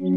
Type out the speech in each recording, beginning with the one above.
హిందూ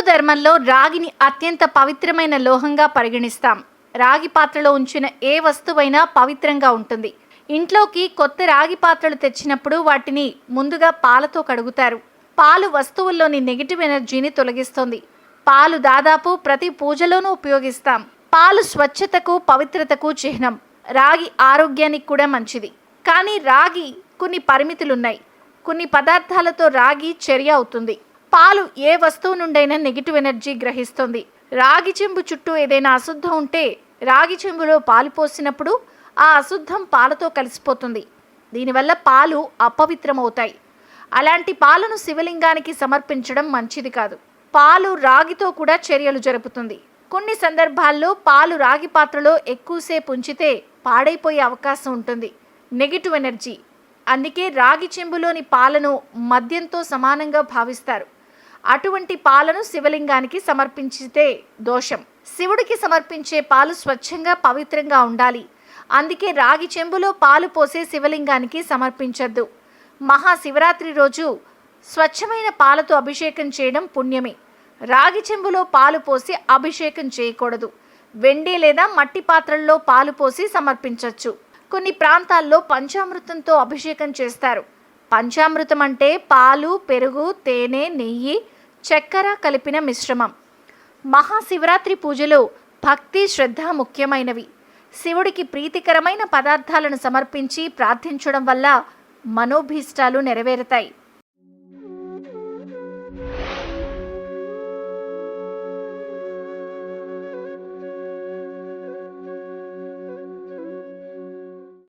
ధర్మంలో రాగిని అత్యంత పవిత్రమైన లోహంగా పరిగణిస్తాం. రాగి పాత్రలో ఉంచిన ఏ వస్తువైనా పవిత్రంగా ఉంటుంది. ఇంట్లోకి కొత్త రాగి పాత్రలు తెచ్చినప్పుడు వాటిని ముందుగా పాలతో కడుగుతారు. పాలు వస్తువుల్లోని నెగిటివ్ ఎనర్జీని తొలగిస్తుంది. పాలు దాదాపు ప్రతి పూజలోనూ ఉపయోగిస్తాం. పాలు స్వచ్ఛతకు పవిత్రతకు చిహ్నం. రాగి ఆరోగ్యానికి కూడా మంచిది. కానీ రాగి కొన్ని పరిమితులున్నాయి. కొన్ని పదార్థాలతో రాగి చర్య అవుతుంది. పాలు ఏ వస్తువు నుండైనా నెగిటివ్ ఎనర్జీ గ్రహిస్తుంది. రాగి చెంబు చుట్టూ ఏదైనా అశుద్ధం ఉంటే రాగి చెంబులో పాలు పోసినప్పుడు ఆ అశుద్ధం పాలతో కలిసిపోతుంది. దీనివల్ల పాలు అపవిత్రమవుతాయి. అలాంటి పాలను శివలింగానికి సమర్పించడం మంచిది కాదు. పాలు రాగితో కూడా చర్యలు జరుపుతుంది. కొన్ని సందర్భాల్లో పాలు రాగి పాత్రలో ఎక్కువసేపు ఉంచితే పాడైపోయే అవకాశం ఉంటుంది. Negative energy. అందుకే రాగి చెంబులోని పాలను మద్యంతో సమానంగా భావిస్తారు. అటువంటి పాలను శివలింగానికి సమర్పించితే దోషం. శివుడికి సమర్పించే పాలు స్వచ్ఛంగా పవిత్రంగా ఉండాలి. అందుకే రాగి చెంబులో పాలు పోసే శివలింగానికి సమర్పించద్దు. మహాశివరాత్రి రోజు స్వచ్ఛమైన పాలతో అభిషేకం చేయడం పుణ్యమే. రాగి చెంబులో పాలు పోసి అభిషేకం చేయకూడదు. వెండి లేదా మట్టి పాత్రల్లో పాలు పోసి సమర్పించవచ్చు కొన్ని ప్రాంతాల్లో పంచామృతంతో అభిషేకం చేస్తారు. పంచామృతం అంటే పాలు పెరుగు తేనె నెయ్యి చక్కెర కలిపిన మిశ్రమం. మహాశివరాత్రి పూజలో భక్తి శ్రద్ధ ముఖ్యమైనవి. శివుడికి ప్రీతికరమైన పదార్థాలను సమర్పించి ప్రార్థించడం వల్ల మనోభీష్టాలు నెరవేరుతాయి.